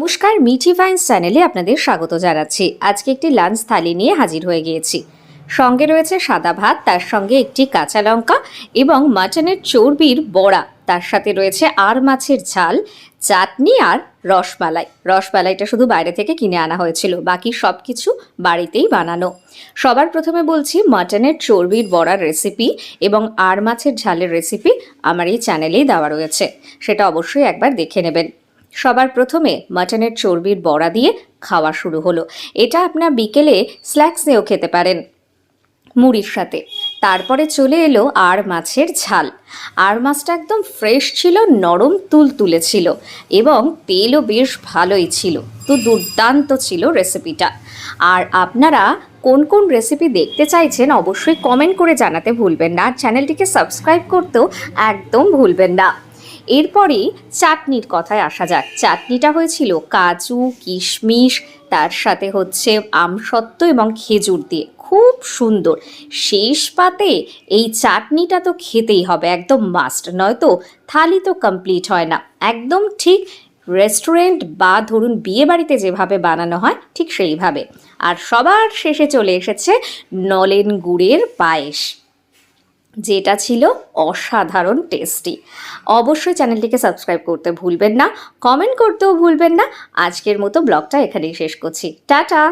নমস্কার, মিঠি ভাইন্স চ্যানেলে আপনাদের স্বাগত জানাচ্ছি। আজকে একটি লাঞ্চ থালি নিয়ে হাজির হয়ে গিয়েছি। সঙ্গে রয়েছে সাদা ভাত, তার সঙ্গে একটি কাঁচা লঙ্কা এবং মাটনের চর্বির বড়া। তার সাথে রয়েছে আর মাছের ঝাল, চাটনি আর রসমালাই। রসমালাইটা শুধু বাইরে থেকে কিনে আনা হয়েছিল, বাকি সব কিছু বাড়িতেই বানানো। সবার প্রথমে বলছি, মাটনের চর্বির বড়ার রেসিপি এবং আর মাছের ঝালের রেসিপি আমার এই চ্যানেলেই দেওয়া রয়েছে। সেটা অবশ্যই একবার দেখে নেবেন। সবার প্রথমে মাটনের চর্বির বড়া দিয়ে খাওয়া শুরু হলো। এটা আপনার বিকেলে স্ন্যাক্স নিয়েও খেতে পারেন মুড়ির সাথে। তারপরে চলে এলো আর মাছের ঝাল। আর মাছটা একদম ফ্রেশ ছিল, নরম তুল তুলে ছিল এবং তেলও বেশ ভালোই ছিল। তো দুর্দান্ত ছিল রেসিপিটা। আর আপনারা কোন কোন রেসিপি দেখতে চাইছেন অবশ্যই কমেন্ট করে জানাতে ভুলবেন না। চ্যানেলটিকে সাবস্ক্রাইব করতেও একদম ভুলবেন না। এরপরেই চাটনির কথায় আসা যাক। চাটনিটা হয়েছিল কাজু, কিশমিশ, তার সাথে হচ্ছে আমসত্ত্ব এবং খেজুর দিয়ে। খুব সুন্দর। শেষ পাতে এই চাটনিটা তো খেতেই হবে, একদম মাস্ট নয়তো থালি তো কমপ্লিট হয় না। একদম ঠিক রেস্টুরেন্ট বা ধরুন বিয়ে বাড়িতে যেভাবে বানানো হয়, ঠিক সেইভাবে। আর সবার শেষে চলে এসেছে নলেন গুড়ের পায়েস। যেটা ছিল অসাধারণ টেস্টি অবশ্যই চ্যানেলটিকে সাবস্ক্রাইব করতে ভুলবেন না কমেন্ট করতেও ভুলবেন না। আজকের মতো ব্লগটা এখানেই শেষ করছি। টাটা!